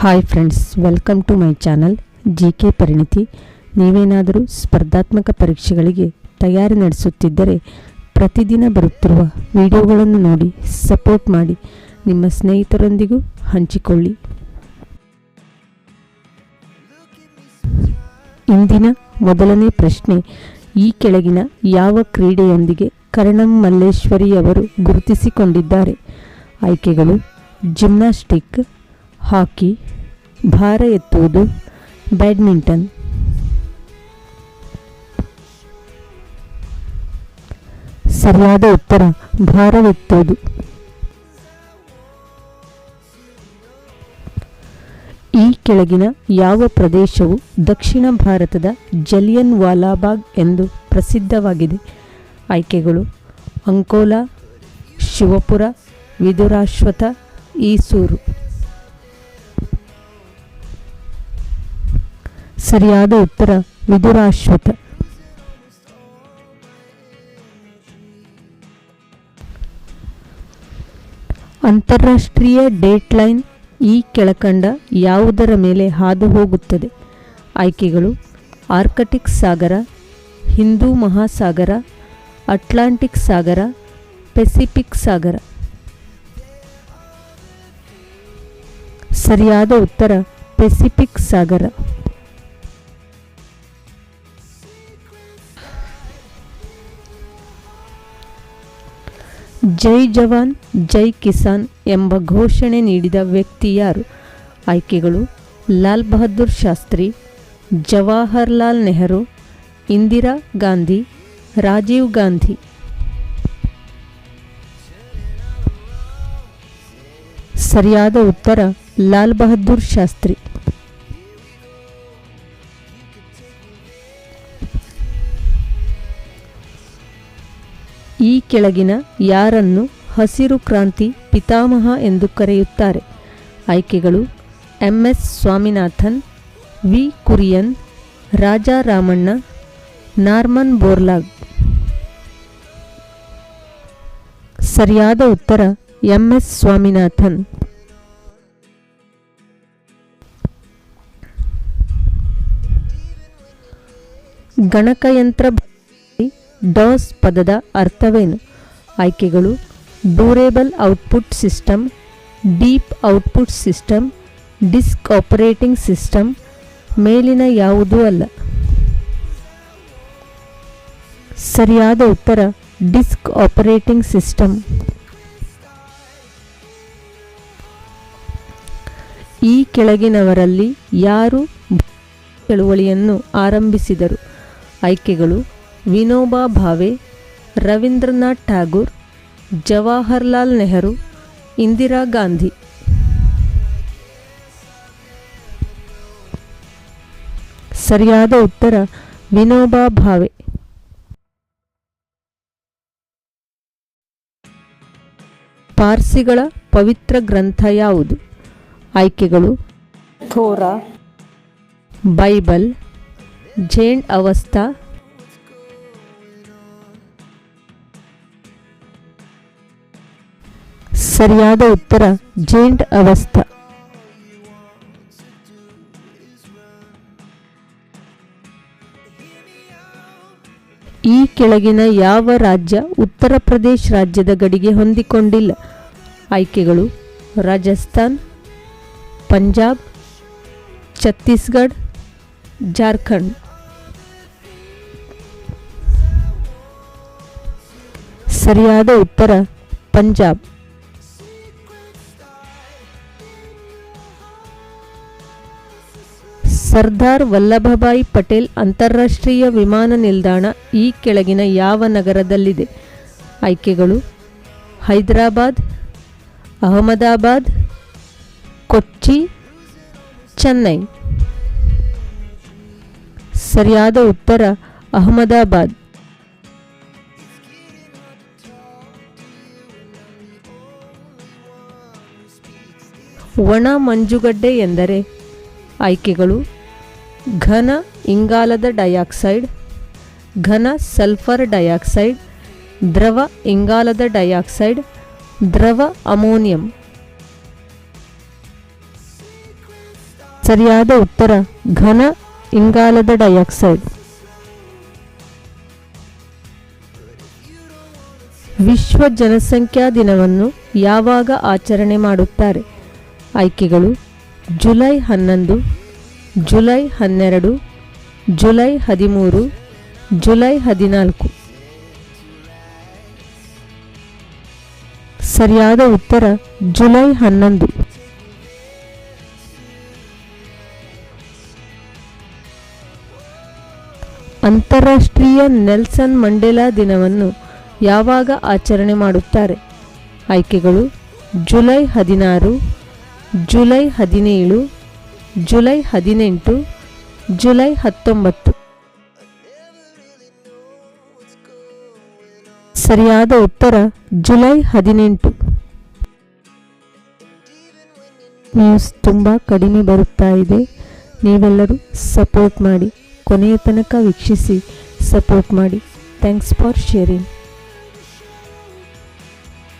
Hi friends welcome to my channel G K Parinithi ನೀವೇನಾದರೂ ಸ್ಪರ್ಧಾತ್ಮಕ ಪರೀಕ್ಷೆಗಳಿಗೆ ತಯಾರಿ ನಡೆಸುತ್ತಿದ್ದರೆ ಪ್ರತಿದಿನ ಬರುತ್ತಿರುವ ವಿಡಿಯೋಗಳನ್ನು ನೋಡಿ ಸಪೋರ್ಟ್ ಮಾಡಿ. ನಿಮ್ಮ ಸ್ನೇಹಿತರೊಂದಿಗೂ ಹಂಚಿಕೊಳ್ಳಿ. ಇಂದಿನ ಮೊದಲನೇ ಪ್ರಶ್ನೆ, ಈ ಕೆಳಗಿನ ಯಾವ ಕ್ರೀಡೆಯೊಂದಿಗೆ ಕರ್ಣಂ ಮಲ್ಲೇಶ್ವರಿ ಅವರು ಗುರುತಿಸಿಕೊಂಡಿದ್ದಾರೆ? ಆಯ್ಕೆಗಳು ಜಿಮ್ನಾಸ್ಟಿಕ್ ಹಾಕಿ ಭಾರ ಎತ್ತುವುದು ಬ್ಯಾಡ್ಮಿಂಟನ್. ಸರಿಯಾದ ಉತ್ತರ ಭಾರವೆತ್ತುವುದು ಈ ಕೆಳಗಿನ ಯಾವ ಪ್ರದೇಶವು ದಕ್ಷಿಣ ಭಾರತದ ಜಲಿಯನ್ ವಾಲಾಬಾಗ್ ಎಂದು ಪ್ರಸಿದ್ಧವಾಗಿದೆ? ಆಯ್ಕೆಗಳು, ಅಂಕೋಲಾ, ಶಿವಪುರ ವಿದುರಾಶ್ವಥ ಈಸೂರು. ಸರಿಯಾದ ಉತ್ತರ ವಿದುರಾಶ್ವಥ ಅಂತಾರಾಷ್ಟ್ರೀಯ ಡೇಟ್ ಲೈನ್ ಈ ಕೆಳಕಂಡ ಯಾವುದರ ಮೇಲೆ ಹಾದು ಹೋಗುತ್ತದೆ ಆಯ್ಕೆಗಳು, ಆರ್ಕಟಿಕ್ ಸಾಗರ, ಹಿಂದೂ ಮಹಾಸಾಗರ, ಅಟ್ಲಾಂಟಿಕ್ ಸಾಗರ, ಪೆಸಿಫಿಕ್ ಸಾಗರ. ಸರಿಯಾದ ಉತ್ತರ ಪೆಸಿಫಿಕ್ ಸಾಗರ. ಜೈ ಜವಾನ್, ಜೈ ಕಿಸಾನ್ ಎಂಬ ಘೋಷಣೆ ನೀಡಿದ ವ್ಯಕ್ತಿ ಯಾರು? ಆಯ್ಕೆಗಳು, ಲಾಲ್ ಬಹದ್ದೂರ್ ಶಾಸ್ತ್ರಿ, ಜವಾಹರ್ಲಾಲ್ ನೆಹರು, ಇಂದಿರಾ ಗಾಂಧಿ, ರಾಜೀವ್ ಗಾಂಧಿ. ಸರಿಯಾದ ಉತ್ತರ, ಲಾಲ್ ಬಹದ್ದೂರ್ ಶಾಸ್ತ್ರಿ. ಈ ಕೆಳಗಿನ ಯಾರನ್ನು ಹಸಿರು ಕ್ರಾಂತಿ ಪಿತಾಮಹ ಎಂದು ಕರೆಯುತ್ತಾರೆ. ಆಯ್ಕೆಗಳು M S Swaminathan, V Kurien, Raja Ramanna, Norman Borlaug. ಸರಿಯಾದ ಉತ್ತರ ಎಂ ಎಸ್ ಸ್ವಾಮಿನಾಥನ್. ಗಣಕಯಂತ್ರ ಡಾಸ್ ಪದದ ಅರ್ಥವೇನು? ಆಯ್ಕೆಗಳು, durable output system, deep output system, disk operating system, ಮೇಲಿನ ಯಾವುದೂ ಅಲ್ಲ. ಸರಿಯಾದ ಉತ್ತರ, ಡಿಸ್ಕ್ ಆಪರೇಟಿಂಗ್ ಸಿಸ್ಟಮ್. ಈ ಕೆಳಗಿನವರಲ್ಲಿ ಯಾರು ಚಳುವಳಿಯನ್ನು ಆರಂಭಿಸಿದರು? ಆಯ್ಕೆಗಳು ವಿನೋಬಾ ಭಾವೆ ರವೀಂದ್ರನಾಥ್ ಠಾಗೂರ್ ಜವಾಹರ್ಲಾಲ್ ನೆಹರು ಇಂದಿರಾ ಗಾಂಧಿ. ಸರಿಯಾದ ಉತ್ತರ ವಿನೋಬಾ ಭಾವೆ. ಪಾರ್ಸಿಗಳ ಪವಿತ್ರ ಗ್ರಂಥ ಯಾವುದು? ಆಯ್ಕೆಗಳು ಥೋರಾ. ಬೈಬಲ್ ಜೇಂಡ್ ಅವಸ್ಥಾ ಸರಿಯಾದ ಉತ್ತರ, ಜೇಂಟ್ ಅವಸ್ಥ. ಈ ಕೆಳಗಿನ ಯಾವ ರಾಜ್ಯ ಉತ್ತರ ಪ್ರದೇಶ ರಾಜ್ಯದ ಗಡಿಗೆ ಹೊಂದಿಕೊಂಡಿಲ್ಲ? ಆಯ್ಕೆಗಳು, ರಾಜಸ್ಥಾನ್, ಪಂಜಾಬ್, ಛತ್ತೀಸ್ಗಢ, ಜಾರ್ಖಂಡ್. ಸರಿಯಾದ ಉತ್ತರ, ಪಂಜಾಬ್. ಸರ್ದಾರ್ ವಲ್ಲಭಭಾಯಿ ಪಟೇಲ್ ಅಂತಾರಾಷ್ಟ್ರೀಯ ವಿಮಾನ ನಿಲ್ದಾಣ ಈ ಕೆಳಗಿನ ಯಾವ ನಗರದಲ್ಲಿದೆ? ಆಯ್ಕೆಗಳು, ಹೈದರಾಬಾದ್, ಅಹಮದಾಬಾದ್, ಕೊಚ್ಚಿ, ಚೆನ್ನೈ. ಸರಿಯಾದ ಉತ್ತರ, ಅಹಮದಾಬಾದ್. ಒಣ ಮಂಜುಗಡ್ಡೆ ಎಂದರೆ ಆಯ್ಕೆಗಳು ಘನ ಇಂಗಾಲದ ಡೈಆಕ್ಸೈಡ್, ಘನ ಸಲ್ಫರ್ ಡೈಆಕ್ಸೈಡ್, ದ್ರವ ಇಂಗಾಲದ ಡೈಆಕ್ಸೈಡ್, ದ್ರವ ಅಮೋನಿಯಂ. ಸರಿಯಾದ ಉತ್ತರ, ಘನ ಇಂಗಾಲದ ಡೈಆಕ್ಸೈಡ್. ವಿಶ್ವ ಜನಸಂಖ್ಯಾ ದಿನವನ್ನು ಯಾವಾಗ ಆಚರಣೆ ಮಾಡುತ್ತಾರೆ? ಆಯ್ಕೆಗಳು, ಜುಲೈ ಹನ್ನೊಂದು ಜುಲೈ ಹನ್ನೆರಡು, ಜುಲೈ ಹದಿಮೂರು, ಜುಲೈ ಹದಿನಾಲ್ಕು. ಸರಿಯಾದ ಉತ್ತರ ಜುಲೈ ಹನ್ನೊಂದು. ಅಂತಾರಾಷ್ಟ್ರೀಯ ನೆಲ್ಸನ್ ಮಂಡೇಲಾ ದಿನವನ್ನು ಯಾವಾಗ ಆಚರಣೆ ಮಾಡುತ್ತಾರೆ? ಆಯ್ಕೆಗಳು ಜುಲೈ ಹದಿನಾರು, ಜುಲೈ ಹದಿನೇಳು ಜುಲೈ ಹದಿನೆಂಟು, ಜುಲೈ ಹತ್ತೊಂಬತ್ತು. ಸರಿಯಾದ ಉತ್ತರ, ಜುಲೈ ಹದಿನೆಂಟು. ನ್ಯೂಸ್ ತುಂಬ ಕಡಿಮೆ ಬರುತ್ತಾ ಇದೆ. ನೀವೆಲ್ಲರೂ ಸಪೋರ್ಟ್ ಮಾಡಿ, ಕೊನೆಯ ತನಕ ವೀಕ್ಷಿಸಿ, ಸಪೋರ್ಟ್ ಮಾಡಿ. Thanks for sharing.